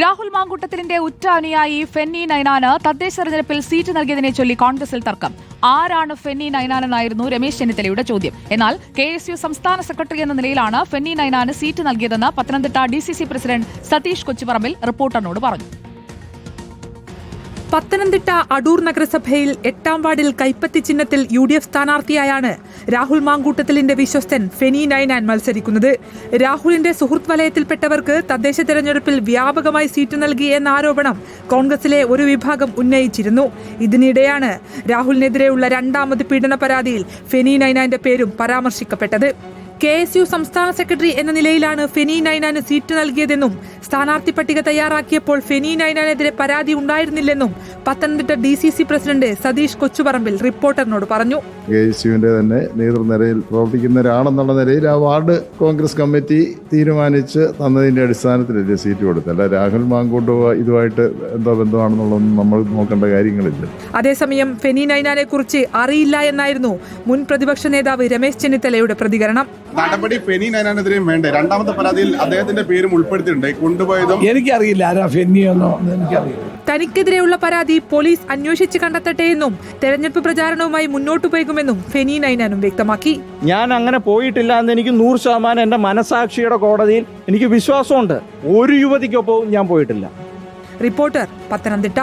രാഹുൽ മാങ്കൂട്ടത്തിന്റെ ഉറ്റ അനുയായി ഫെന്നി നൈനാന് തദ്ദേശ തെരഞ്ഞെടുപ്പിൽ സീറ്റ് നൽകിയതിനെ ചൊല്ലി കോൺഗ്രസിൽ തർക്കം. ആരാണ് ഫെന്നി നൈനാനെന്നായിരുന്നു രമേശ് ചെന്നിത്തലയുടെ ചോദ്യം. എന്നാൽ കെ എസ് യു സംസ്ഥാന സെക്രട്ടറി എന്ന നിലയിലാണ് ഫെന്നി നൈനാന് സീറ്റ് നൽകിയതെന്ന് Pathanamthitta D C C president Satheesh Kochuparambil റിപ്പോർട്ടറിനോട് പറഞ്ഞു. പത്തനംതിട്ട അടൂർ നഗരസഭയിൽ എട്ടാം വാർഡിൽ കൈപ്പത്തി ചിഹ്നത്തിൽ യു ഡി എഫ് സ്ഥാനാർത്ഥിയായാണ് രാഹുൽ മാങ്കൂട്ടത്തിലിന്റെ വിശ്വസ്തൻ ഫെനി നൈനാൻ മത്സരിക്കുന്നത്. രാഹുലിന്റെ സുഹൃത്ത് വലയത്തിൽപ്പെട്ടവർക്ക് തദ്ദേശ തെരഞ്ഞെടുപ്പിൽ വ്യാപകമായി സീറ്റ് നൽകി എന്ന ആരോപണം കോൺഗ്രസിലെ ഒരു വിഭാഗം ഉന്നയിച്ചിരുന്നു. ഇതിനിടെയാണ് രാഹുലിനെതിരെയുള്ള രണ്ടാമത് പീഡന പരാതിയിൽ ഫെനി നൈനാന്റെ പേരും പരാമർശിക്കപ്പെട്ടത്. കെ എസ് യു സംസ്ഥാന സെക്രട്ടറി എന്ന നിലയിലാണ് ഫെനി നൈനാന് സീറ്റ് നൽകിയതെന്നും സ്ഥാനാർത്ഥി പട്ടിക തയ്യാറാക്കിയപ്പോൾ ഫെനി നൈനാനെതിരെ പരാതി ഉണ്ടായിരുന്നില്ലെന്നും Pathanamthitta D C C president Satheesh Kochuparambil റിപ്പോർട്ടറിനോട് പറഞ്ഞു. കെ എസ് യുവിന്റെ തന്നെ നേതൃനിരയിൽ പ്രവർത്തിക്കുന്നവരാണെന്നുള്ള നിലയിൽ ആ വാർഡ് കോൺഗ്രസ് കമ്മിറ്റി തീരുമാനിച്ച് തന്നതിന്റെ അടിസ്ഥാനത്തിലല്ലേ സീറ്റ് കൊടുത്തത്? അല്ല രാഹുൽ മാങ്കൂട്ടോ ഇതുമായിട്ട് എന്തോ ബന്ധമാണെന്നുള്ളതൊന്നും നമ്മൾ നോക്കേണ്ട കാര്യങ്ങളില്ല. അതേസമയം ഫെനി നൈനാനെ കുറിച്ച് അറിയില്ല എന്നായിരുന്നു മുൻ പ്രതിപക്ഷ നേതാവ് രമേശ് ചെന്നിത്തലയുടെ പ്രതികരണം. നടപടി ഫെനി നയനാനെതിരെയും വേണ്ടേ? രണ്ടാമത്തെ പരാതിയിൽ അദ്ദേഹത്തിന്റെ പേരും ഉൾപ്പെടുത്തിയിട്ടുണ്ട്. കൊണ്ടുപോയതും എനിക്കറിയില്ല. ആരാ ഫെന്നിയെന്നോ എനിക്കറിയില്ല. തനിക്കെതിരെയുള്ള പരാതി പോലീസ് അന്വേഷിച്ച് കണ്ടെത്തട്ടെ എന്നും തെരഞ്ഞെടുപ്പ് പ്രചാരണവുമായി മുന്നോട്ടു പോകുമെന്നും ഫെനി നൈനാനും വ്യക്തമാക്കി. ഞാൻ അങ്ങനെ പോയിട്ടില്ല എന്ന് എനിക്ക് നൂറ് ശതമാനം എന്റെ മനസാക്ഷിയുടെ കോടതിയിൽ എനിക്ക് വിശ്വാസമുണ്ട്. ഒരു യുവതിക്കൊപ്പവും ഞാൻ പോയിട്ടില്ല. റിപ്പോർട്ടർ പത്തനംതിട്ട.